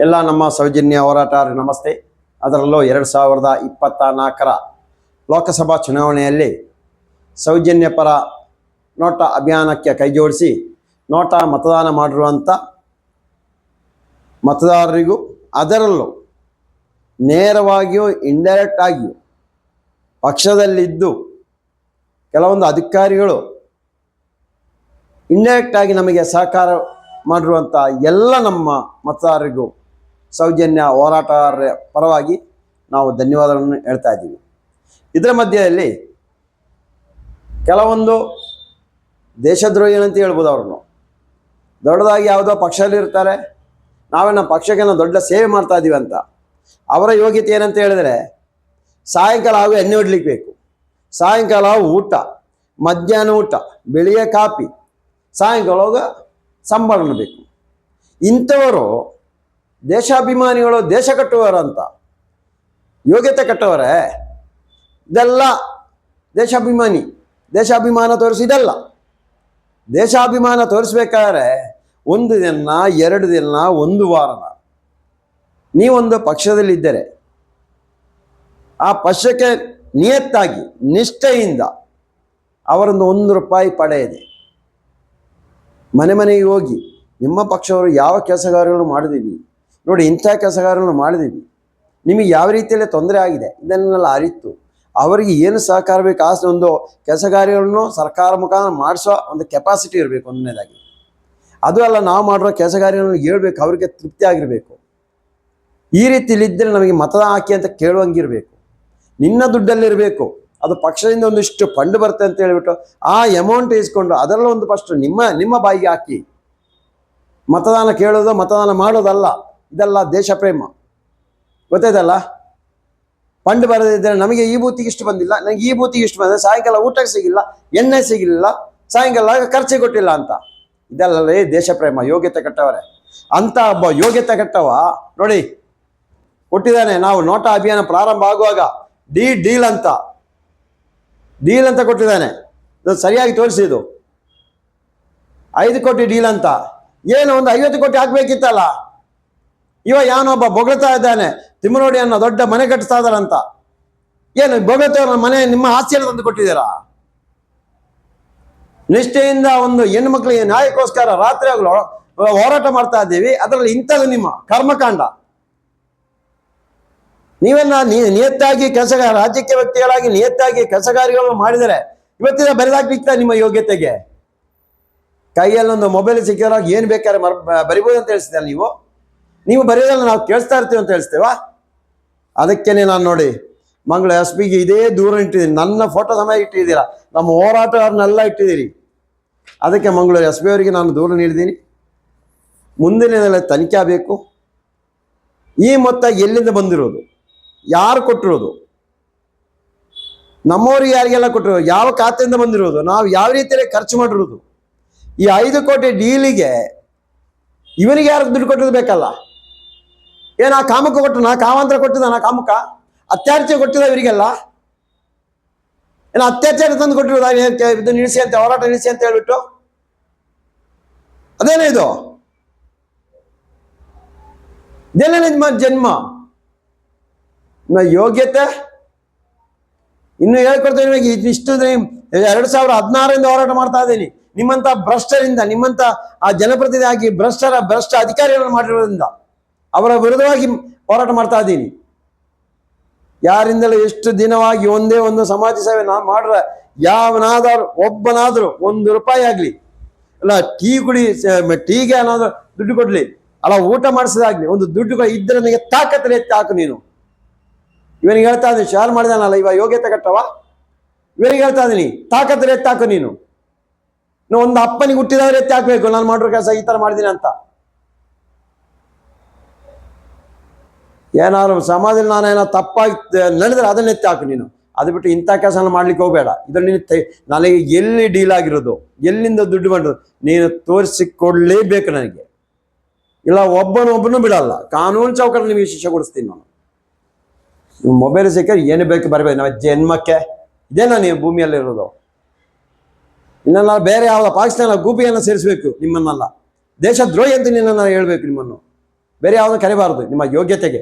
ಎಲ್ಲ ನಮ್ಮ ಸೌಜನ್ಯ ಹೋರಾಟ ನಮಸ್ತೆ. ಅದರಲ್ಲೂ ಎರಡು ಸಾವಿರದ ಇಪ್ಪತ್ತ ನಾಲ್ಕರ ಲೋಕಸಭಾ ಚುನಾವಣೆಯಲ್ಲಿ ಸೌಜನ್ಯ ಪರ ನೋಟ ಅಭಿಯಾನಕ್ಕೆ ಕೈಜೋಡಿಸಿ ನೋಟ ಮತದಾನ ಮಾಡಿರುವಂಥ ಮತದಾರರಿಗೂ ಅದರಲ್ಲೂ ನೇರವಾಗಿಯೂ ಇಂಡೈರೆಕ್ಟ್ ಆಗಿಯೂ ಪಕ್ಷದಲ್ಲಿದ್ದು ಕೆಲವೊಂದು ಅಧಿಕಾರಿಗಳು ಇಂಡೈರೆಕ್ಟ್ ಆಗಿ ನಮಗೆ ಸಹಕಾರ ಮಾಡಿರುವಂಥ ಎಲ್ಲ ನಮ್ಮ ಮತದಾರರಿಗೂ ಸೌಜನ್ಯ ಹೋರಾಟಗಾರರ ಪರವಾಗಿ ನಾವು ಧನ್ಯವಾದಗಳನ್ನು ಹೇಳ್ತಾ ಇದ್ದೀವಿ. ಇದರ ಮಧ್ಯದಲ್ಲಿ ಕೆಲವೊಂದು ದೇಶದ್ರೋಹಿ ಅಂತ ಹೇಳ್ಬೋದು ಅವ್ರನ್ನು. ದೊಡ್ಡದಾಗಿ ಯಾವುದೋ ಪಕ್ಷದಲ್ಲಿ ಇರ್ತಾರೆ ನಾವೇ ನಮ್ಮ ಪಕ್ಷಕ್ಕೆ ನಾವು ದೊಡ್ಡ ಸೇವೆ ಮಾಡ್ತಾ ಇದ್ದೀವಿ ಅಂತ. ಅವರ ಯೋಗ್ಯತೆ ಏನಂತ ಹೇಳಿದರೆ, ಸಾಯಂಕಾಲ ಹಾಗೂ ಎಣ್ಣೆ ಹೊಡ್ಲಿಕ್ಕೆ ಬೇಕು. ಸಾಯಂಕಾಲ ಊಟ, ಮಧ್ಯಾಹ್ನ ಊಟ, ಬೆಳಿಗ್ಗೆ ಕಾಪಿ ಸಾಯಂಕಾಲ ಸಂಬಳನ ಬೇಕು. ಇಂಥವರು ದೇಶಾಭಿಮಾನಿಗಳು ದೇಶ ಕಟ್ಟುವರಂತ ಯೋಗ್ಯತೆ ಕಟ್ಟವರೇ ಇದೆಲ್ಲ ದೇಶಾಭಿಮಾನಿ, ದೇಶಾಭಿಮಾನ ತೋರಿಸಿದಲ್ಲ ದೇಶಾಭಿಮಾನ ತೋರಿಸ್ಬೇಕಾದ್ರೆ ಒಂದು ದಿನ, ಎರಡು ದಿನ, ಒಂದು ವಾರದ ನೀವೊಂದು ಪಕ್ಷದಲ್ಲಿದ್ದರೆ ಆ ಪಕ್ಷಕ್ಕೆ ನಿಯತ್ತಾಗಿ, ನಿಷ್ಠೆಯಿಂದ ಅವರೊಂದು ಒಂದು ರೂಪಾಯಿ ಪಡೆಯದೆ. ಮನೆ ಮನೆಗೆ ಹೋಗಿ ನಿಮ್ಮ ಪಕ್ಷವರು ಯಾವ ಕೆಲಸಗಾರಗಳು ಮಾಡಿದ್ದೀವಿ ನೋಡಿ, ಇಂಥ ಕೆಲಸಗಾರನ್ನು ಮಾಡಿದ್ದೀವಿ. ನಿಮಗೆ ಯಾವ ರೀತಿಯಲ್ಲಿ ತೊಂದರೆ ಆಗಿದೆ? ಇದನ್ನೆಲ್ಲ ಅರಿತು, ಅವರಿಗೆ ಏನು ಸಹಕಾರ ಬೇಕು? ಆ ಒಂದು ಕೆಲಸಗಾರಿಗಳನ್ನು ಸರ್ಕಾರ ಮುಖಾಂತರ ಮಾಡಿಸೋ ಒಂದು ಕೆಪಾಸಿಟಿ ಇರಬೇಕು ಒಂದನೇದಾಗಿ. ಅದು ಅಲ್ಲ, ನಾವು ಮಾಡಿರೋ ಕೆಲಸಗಾರಿಗಳನ್ನು ಹೇಳ್ಬೇಕು, ಅವರಿಗೆ ತೃಪ್ತಿ ಆಗಿರಬೇಕು. ಈ ಇದ್ದರೆ ನಮಗೆ ಮತದ ಹಾಕಿ ಅಂತ ಕೇಳುವಂಗಿರಬೇಕು. ನಿನ್ನ ದುಡ್ಡಲ್ಲಿರಬೇಕು ಅದು ಪಕ್ಷದಿಂದ ಒಂದಿಷ್ಟು ಫಂಡ್ ಬರುತ್ತೆ ಅಂತ ಹೇಳಿಬಿಟ್ಟು, ಆ ಅಮೌಂಟ್ ಇಸ್ಕೊಂಡು ಅದರಲ್ಲೂ ಒಂದು ಫಸ್ಟ್ ನಿಮ್ಮ ನಿಮ್ಮ ಬಾಯಿಗೆ ಹಾಕಿ. ಮತದಾನ ಕೇಳೋದು, ಮತದಾನ ಮಾಡೋದಲ್ಲ. ಇದೆಲ್ಲ ದೇಶ ಪ್ರೇಮ ಗೊತ್ತಾಯ್ತಲ್ಲ? ಫಂಡ್ ಬರದಿದ್ದರೆ ನಮಗೆ ಈ ಭೂತಿಗೆ ಇಷ್ಟು ಬಂದಿಲ್ಲ ನನಗೆ ಈ ಭೂತಿಗೆ ಇಷ್ಟು ಬಂದಿಲ್ಲ, ಸಾಯಂಕಾಲ ಊಟಕ್ಕೆ ಸಿಗಿಲ್ಲ, ಎಣ್ಣೆ ಸಿಗಲಿಲ್ಲ ಸಾಯಂಕಾಲ ಖರ್ಚಿಗೆ ಕೊಟ್ಟಿಲ್ಲ ಅಂತ. ಇದೆಲ್ಲ ದೇಶ ಪ್ರೇಮ ಯೋಗ್ಯತೆ ಕಟ್ಟವರೇ. ಅಂತ ಒಬ್ಬ ಯೋಗ್ಯತೆ ಕಟ್ಟವ, ನೋಡಿ, ಕೊಟ್ಟಿದ್ದಾನೆ, ನಾವು ನೋಟ ಅಭಿಯಾನ ಪ್ರಾರಂಭ ಆಗುವಾಗ, ಡಿ, ಡೀಲ್ ಅಂತ. ಡೀಲ್ ಅಂತ ಕೊಟ್ಟಿದ್ದಾನೆ. ಅದು ಸರಿಯಾಗಿ ತೋರಿಸಿ ಇದು. ಐದು ಕೋಟಿ ಡೀಲ್ ಅಂತ. ಏನು, ಒಂದು ಐವತ್ತು ಕೋಟಿ ಹಾಕ್ಬೇಕಿತ್ತಲ್ಲ? ಇವ ಯಾವನೊಬ್ಬ ಬೊಗಳ್ತಾ ಇದ್ದಾನೆ ತಿಮ್ಮನೋಡಿ ಅನ್ನೋ ದೊಡ್ಡ ಮನೆ ಕಟ್ಟಿಸ್ತಾ ಇದಾರಂತ ಏನು ಬೊಗಳ್ತವ್ರ ಮನೆ ನಿಮ್ಮ ಆಸ್ತಿಯನ್ನು ತಂದು ಕೊಟ್ಟಿದ್ದೀರಾ? ನಿಷ್ಠೆಯಿಂದ ಒಂದು ಹೆಣ್ಣು ಮಕ್ಕಳಿಗೆ ನ್ಯಾಯಕ್ಕೋಸ್ಕರ ರಾತ್ರಿ ಆಗಲು ಹೋರಾಟ ಮಾಡ್ತಾ ಇದ್ದೀವಿ, ಅದರಲ್ಲಿ ಇಂಥದ್ದು ನಿಮ್ಮ ಕರ್ಮಕಾಂಡ. ನೀವೆಲ್ಲ ನಿಯತ್ತಾಗಿ ಕೆಲಸಗಾರ ರಾಜಕೀಯ ವ್ಯಕ್ತಿಗಳಾಗಿ ನಿಯತ್ತಾಗಿ ಕೆಲಸಗಾರಿಗಳನ್ನು ಮಾಡಿದರೆ ಇವತ್ತಿನ ಬರೆದಾಕ್ಲಿಕ್ತ ನಿಮ್ಮ ಯೋಗ್ಯತೆಗೆ. ಕೈಯಲ್ಲಿ ಒಂದು ಮೊಬೈಲ್ ಸಿಕ್ಕಿರೋ ಏನು ಬೇಕಾದ್ರೆ ಮರ್, ಬರಿಬೋದು ಅಂತ ಹೇಳಿದ್ರೆ ನೀವು? ನೀವು ಬರೆಯೋದಲ್ಲ ನಾವು ಕೇಳಿಸ್ತಾ ಇರ್ತೀವಿ ಅಂತ ಹೇಳ್ತೇವಾ ಅದಕ್ಕೇನೆ ನಾನು ನೋಡಿ, ಮಂಗಳ ಎಸ್ ಪಿಗೆ ಇದೇ ದೂರ ಇಟ್ಟಿದ್ದೀನಿ. ನನ್ನ ಫೋಟೋ ಸಮಯ ಇಟ್ಟಿದ್ದೀರಾ? ನಮ್ಮ ಹೋರಾಟಗಾರನ್ನೆಲ್ಲ ಇಟ್ಟಿದ್ದೀರಿ. ಅದಕ್ಕೆ ಮಂಗಳೂರು ಎಸ್ ಪಿ ಅವರಿಗೆ ನಾನು ದೂರ ನೀಡಿದ್ದೀನಿ. ಮುಂದಿನ ತನಿಖೆ ಆಗಬೇಕು. ಈ ಮೊತ್ತ ಎಲ್ಲಿಂದ ಬಂದಿರೋದು? ಯಾರು ಕೊಟ್ಟಿರೋದು? ನಮ್ಮವ್ರಿಗೆ ಯಾರಿಗೆಲ್ಲ ಕೊಟ್ಟಿರೋದು? ಯಾವ ಖಾತೆಯಿಂದ ಬಂದಿರೋದು? ನಾವು ಯಾವ ರೀತಿಯಲ್ಲಿ ಖರ್ಚು ಮಾಡಿರೋದು? ಈ ಐದು ಕೋಟಿ ಡೀಲಿಗೆ ಇವನಿಗೆ ಯಾರು ದುಡ್ಡು ಕೊಟ್ಟಿರೋದು ಬೇಕಲ್ಲ? ಏನು ಆ ಕಾಮಕ್ಕೆ ಕೊಟ್ಟು, ನಾ ಕಾಮಾಂತರ ಕೊಟ್ಟಿದ್ದಾನ ಕಾಮಕ ಅತ್ಯಾಚಾರ ಕೊಟ್ಟಿದ್ದ ಇವರಿಗೆಲ್ಲ? ಏನು ಅತ್ಯಾಚಾರ ತಂದು ಕೊಟ್ಟಿರೋದು ಇದು ನಿಲ್ಲಿಸಿ ಅಂತ, ಹೋರಾಟ ನಿಲ್ಲಿಸಿ ಅಂತ ಹೇಳ್ಬಿಟ್ಟು? ಅದೇನೇ ಇದು? ಇದೇನೇ ನಿಮ್ಮ ಜನ್ಮ. ನಿಮ್ಮ ಯೋಗ್ಯತೆ? ಇನ್ನು ಹೇಳ್ಕೊಡ್ತೇನೆ ನಿಮಗೆ ಇಷ್ಟು ಎರಡು ಸಾವಿರ ಹದಿನಾರರಿಂದ ಹೋರಾಟ ಮಾಡ್ತಾ ಇದ್ದೀನಿ. ನಿಮ್ಮಂತ ಭ್ರಷ್ಟರಿಂದ, ನಿಮ್ಮಂತ ಆ ಜನಪ್ರತಿನಿಧಿ ಆಗಿ ಭ್ರಷ್ಟರ ಭ್ರಷ್ಟ ಅಧಿಕಾರಿಗಳನ್ನು ಮಾಡಿರೋದ್ರಿಂದ. ಅವರ ವಿರುದ್ಧವಾಗಿ ಹೋರಾಟ ಮಾಡ್ತಾ ಇದ್ದೀನಿ. ಯಾರಿಂದಲೂ ಎಷ್ಟು ದಿನವಾಗಿ ಒಂದೇ ಒಂದು ಸಮಾಜ ಸೇವೆ ನಾನು ಮಾಡ್ರ, ಯಾವನಾದರೂ, ಒಬ್ಬನಾದರೂ ಒಂದು ರೂಪಾಯಿ ಆಗಲಿ, ಅಲ್ಲ, ಟೀ ಕುಡಿ ಟೀಗೆ ಏನಾದರೂ ದುಡ್ಡು ಕೊಡ್ಲಿ, ಅಲ್ಲ, ಊಟ ಮಾಡಿಸೋದಾಗ್ಲಿ, ಒಂದು ದುಡ್ಡು ಇದ್ದರೆ ನನಗೆ ತಾಕತ್ತಲ್ಲಿ ಎತ್ತಿ ಹಾಕು ನೀನು. ಇವನಿಗೆ ಹೇಳ್ತಾ ಇದ್ದೀನಿ, ಶಾಲ್ ಮಾಡಿದಾನಲ್ಲ, ಇವ ಯೋಗ್ಯತೆ ಕಟ್ಟವ? ಇವನಿಗೆ ಹೇಳ್ತಾ ಇದ್ದೀನಿ, ತಾಕತ್ತಲ್ಲಿ ಎತ್ತಾಕು ನೀನು. ಒಂದು ಅಪ್ಪನಿಗೆ ಹುಟ್ಟಿದವ್ರು ಎತ್ತಿ ಹಾಕ್ಬೇಕು, ನಾನು ಮಾಡಿರೋ ಕೆಲಸ ಈ ತರ ಮಾಡಿದ್ದೀನಿ ಅಂತ. ಏನಾದ್ರು ಸಮಾಜದಲ್ಲಿ ನಾನೇನೋ ತಪ್ಪಾಗಿ ನಡೆದ್ರೆ ಅದನ್ನ ಎತ್ತಿ ಹಾಕು ನೀನು. ಅದು ಬಿಟ್ಟು ಇಂಥ ಕೆಲಸ ಮಾಡ್ಲಿಕ್ಕೆ ಹೋಗಬೇಡ. ಇದರಲ್ಲಿ ನನಗೆ ಎಲ್ಲಿ ಡೀಲ್ ಆಗಿರೋದು, ಎಲ್ಲಿಂದ ದುಡ್ಡು ಮಾಡೋದು ನೀನು ತೋರಿಸಿಕೊಡ್ಲೇಬೇಕು ನನಗೆ. ಇಲ್ಲ ಒಬ್ಬನೊಬ್ಬನು ಬಿಡಲ್ಲ. ಕಾನೂನು ಚೌಕಟ್ಟು ನಿಮಗೆ ಶಿಕ್ಷೆ ಕೊಡಿಸ್ತೀನಿ ನಾನು. ನಿಮ್ಮ ಮೊಬೈಲ್ ಸಿಕ್ಕರೆ ಏನು ಬೇಕು ಬರಬೇಕು. ನಮ್ಮ ಜನ್ಮಕ್ಕೆ ಇದೇನಾ ನೀವು ಭೂಮಿಯಲ್ಲಿರೋದು ಇರೋದು? ನಾವು ಬೇರೆ ಯಾವ ಪಾಕಿಸ್ತಾನ ಗೂಪಿಯನ್ನು ಸೇರಿಸಬೇಕು ನಿಮ್ಮನ್ನೆಲ್ಲ. ದೇಶ ದ್ರೋಹಿ ಅಂತ ನಿನ್ನನ್ನು ಹೇಳ್ಬೇಕು ನಿಮ್ಮನ್ನು. ಬೇರೆ ಯಾವುದೋ ಕರಿಬಾರದು ನಿಮ್ಮ ಯೋಗ್ಯತೆಗೆ.